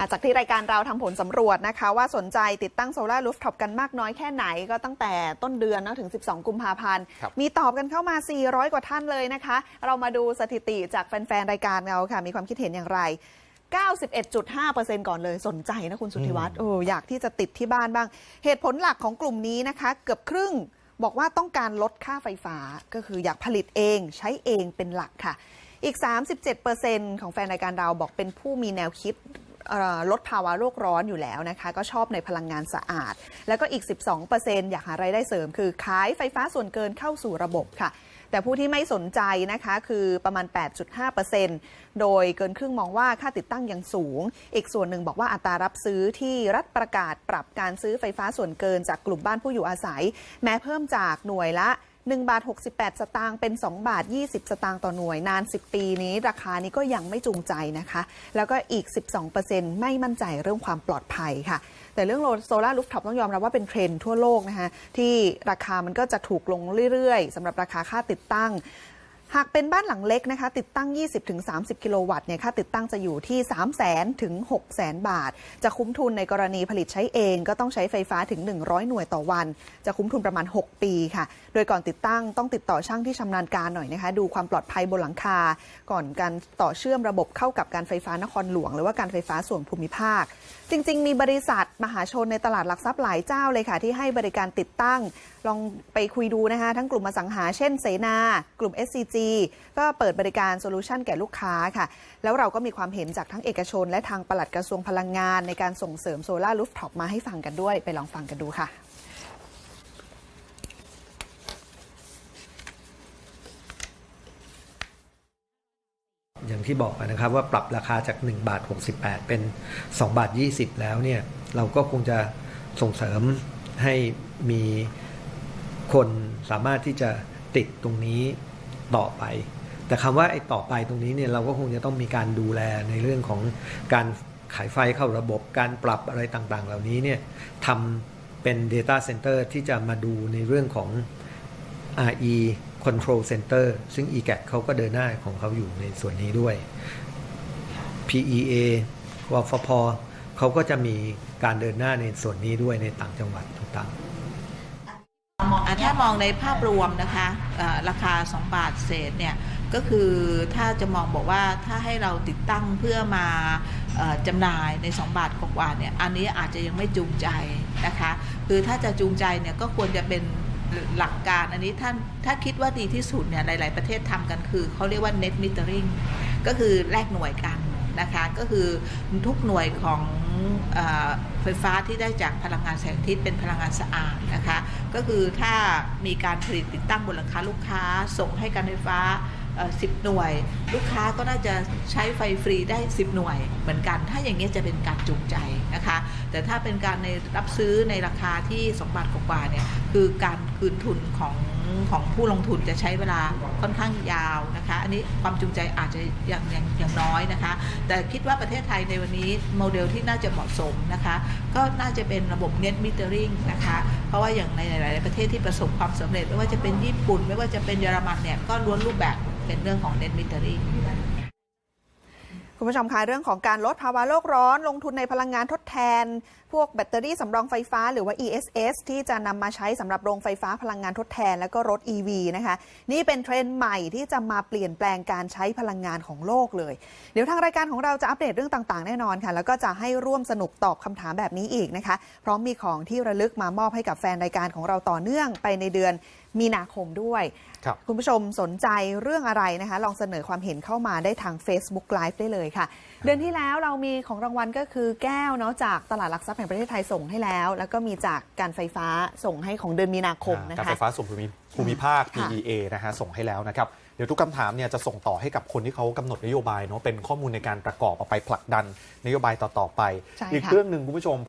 อะจากที่รายการเราทำผลสำรวจนะคะ ว่าสนใจติดตั้งโซลาร์รูฟท็อปกันมากน้อยแค่ไหนก็ตั้งแต่ต้นเดือนเนอะถึง 12 กุมภาพันธ์ครับมีตอบกันเข้ามา 400 กว่าท่านเลยนะคะ เรามาดูสถิติจากแฟนๆ รายการเราค่ะ มีความคิดเห็นอย่างไร 91.5%ก่อนเลยสนใจนะคุณสุทธิวัฒน์โอ้อยากที่จะติดที่บ้านบ้าง เหตุผลหลักของกลุ่มนี้นะคะ เกือบครึ่งบอกว่าต้องการลดค่าไฟฟ้าก็คืออยากผลิตเองใช้เองเป็นหลักค่ะ อีก 37%ของแฟนรายการเราบอกเป็นผู้มีแนวคิดเอ่อ ลดภาวะโลกร้อนอยู่แล้วนะคะ ก็ชอบในพลังงานสะอาด แล้วก็อีก 12%อยากหารายได้เสริม คือขายไฟฟ้าส่วนเกินเข้าสู่ระบบค่ะ แต่ผู้ที่ไม่สนใจนะคะคือประมาณ 8.5%โดยเกินครึ่งมองว่าค่าติดตั้งยังสูง อีกส่วนหนึ่งบอกว่าอัตรารับซื้อที่รัฐประกาศปรับการซื้อไฟฟ้าส่วนเกินจากกลุ่มบ้านผู้อยู่อาศัย แม้เพิ่มจากหน่วยละ 1 บาท 68 สตางค์เป็น 2 บาท 20 สตางค์ต่อหน่วยนาน 10 ปีนี้ ราคานี้ก็ยังไม่จูงใจนะคะ แล้วก็อีก 12%ไม่มั่นใจเรื่องความปลอดภัยค่ะ แต่เรื่องโซลาร์ลูฟท็อปต้องยอมรับว่าเป็นเทรนทั่วโลกนะคะที่ราคามันก็จะถูกลงเรื่อยๆสำหรับราคาค่าติดตั้ง หากเป็นบ้านหลังเล็กนะคะ ติดตั้ง 20-30 กิโลวัตต์เนี่ยค่าติดตั้งจะอยู่ที่ 3 0 0 0 0 0ถึง6 0 0 0 0 บาท จะคุ้มทุนในกรณีผลิตใช้เองก็ต้องใช้ไฟฟ้าถึง 100 หน่วยต่อวัน จะคุ้มทุนประมาณ 6 ปีค่ะ โดยก่อนติดตั้งต้องติดต่อช่างที่ชำนาญการหน่อยนะคะ ดูความปลอดภัยบนหลังคา ก่อนการต่อเชื่อมระบบเข้ากับการไฟฟ้านครหลวง หรือว่าการไฟฟ้าส่วนภูมิภาค จริง ๆ มีบริษัทมหาชนในตลาดหลักทรัพย์หลายเจ้าเลยค่ะ ที่ให้บริการติดตั้งลองไปคุยดูนะคะ ทั้งกลุ่มอสังหา เช่นเสนา กลุ่ม SCG ก็เปิดบริการโซลูชันแก่ลูกค้าค่ะ แล้วเราก็มีความเห็นจากทั้งเอกชน และทางปลัดกระทรวงพลังงาน ในการส่งเสริมโซลาร์รูฟท็อปมาให้ฟังกันด้วย ไปลองฟังกันดูค่ะอย่างที่บอกนะครับว่าปรับราคาจาก 1 บาท 68 เป็น 2 บาท 20 แล้วเนี่ย เราก็คงจะส่งเสริมให้มี คนสามารถที่จะติดตรงนี้ต่อไป แต่คำว่าไอ้ต่อไปตรงนี้เนี่ยเราก็คงจะต้องมีการดูแลในเรื่องของการขายไฟเข้าระบบการปรับอะไรต่างๆ เหล่านี้เนี่ยทำเป็น Data Center ที่จะมาดูในเรื่องของ RE Control Center ซึ่ง EGAT เขาก็เดินหน้าของเขาอยู่ในส่วนนี้ด้วย PEA วฟพเขาก็จะมีการเดินหน้าในส่วนนี้ด้วยในต่างจังหวัดต่างๆ ถ้ามองในภาพรวมนะคะราคา 2 บาทเศษเนี่ยก็คือถ้าจะมองบอกว่าถ้าให้เราติดตั้งเพื่อมาจำหน่ายใน 2 บาทกว่าเนี่ยอันนี้อาจจะยังไม่จูงใจนะคะคือถ้าจะจูงใจเนี่ยก็ควรจะเป็นหลักการอันนี้ท่านถ้าคิดว่าดีที่สุดเนี่ยหลาย ๆ ประเทศทำกันคือเขาเรียกว่า net metering ก็คือแลกหน่วยกันนะคะก็คือทุกหน่วยของอไฟฟ้าที่ได้จากพลังงานแสงอาทิตย์เป็นพลังงานสะอาดนะคะ ก็คือถ้ามีการผลิตติดตั้งบนหลังคาลูกค้า ส่งให้การไฟฟ้า 10 หน่วย ลูกค้าก็น่าจะใช้ไฟฟรีได้ 10 หน่วย เหมือนกัน ถ้าอย่างนี้จะเป็นการจูงใจนะคะ แต่ถ้าเป็นการในรับซื้อในราคาที่2บาทกว่าๆเนี่ยคือการคืนทุนของ ของผู้ลงทุนจะใช้เวลาค่อนข้างยาวนะคะ อันนี้ความจูงใจอาจจะยังยังยังน้อยนะคะ แต่คิดว่าประเทศไทยในวันนี้โมเดลที่น่าจะเหมาะสมนะคะ ก็น่าจะเป็นระบบ net metering นะคะ เพราะว่าอย่างในหลาย ๆ ประเทศที่ประสบความสำเร็จ ไม่ว่าจะเป็นญี่ปุ่น ไม่ว่าจะเป็นเยอรมันเนี่ยก็ล้วนรูปแบบเป็นเรื่องของ net metering คุณผู้ชมคะเรื่องของการลดภาวะโลกร้อน ลงทุนในพลังงานทดแทน พวกแบตเตอรี่สำรองไฟฟ้าหรือว่า ESS ที่จะนำมาใช้สำหรับโรงไฟฟ้าพลังงานทดแทน และก็รถ EV นะคะ นี่เป็นเทรนด์ใหม่ที่จะมาเปลี่ยนแปลงการใช้พลังงานของโลกเลย เดี๋ยวทางรายการของเราจะอัปเดตเรื่องต่างๆ แน่นอนค่ะ แล้วก็จะให้ร่วมสนุกตอบคำถามแบบนี้อีกนะคะ พร้อมมีของที่ระลึกมามอบให้กับแฟนรายการของเราต่อเนื่องไปในเดือน มีนาคมด้วยครับคุณผู้ชมสนใจเรื่องอะไรนะคะ ลองเสนอความเห็นเข้ามาได้ทาง Facebook Live ได้เลยค่ะ เดือนที่แล้วเรามีของรางวัลก็คือแก้วเนาะจากตลาดหลักทรัพย์แห่งประเทศไทยส่งให้แล้ว แล้วก็มีจากการไฟฟ้าส่งให้ของเดือนมีนาคมนะการคะไฟฟ้าส่วนภูมิภูมิภาคค่ะ PEA นะฮะส่งให้แล้วนะครับเดี๋ยวทุกคำถามเนี่ยจะส่งต่อให้กับคนที่เขากำหนดนโยบายเนาะเป็นข้อมูลในการประกอบเอาไปผลักดันนโยบายต่อๆไปใช่อีกค่ะเรื่องหนึ่งคุณผู้ชม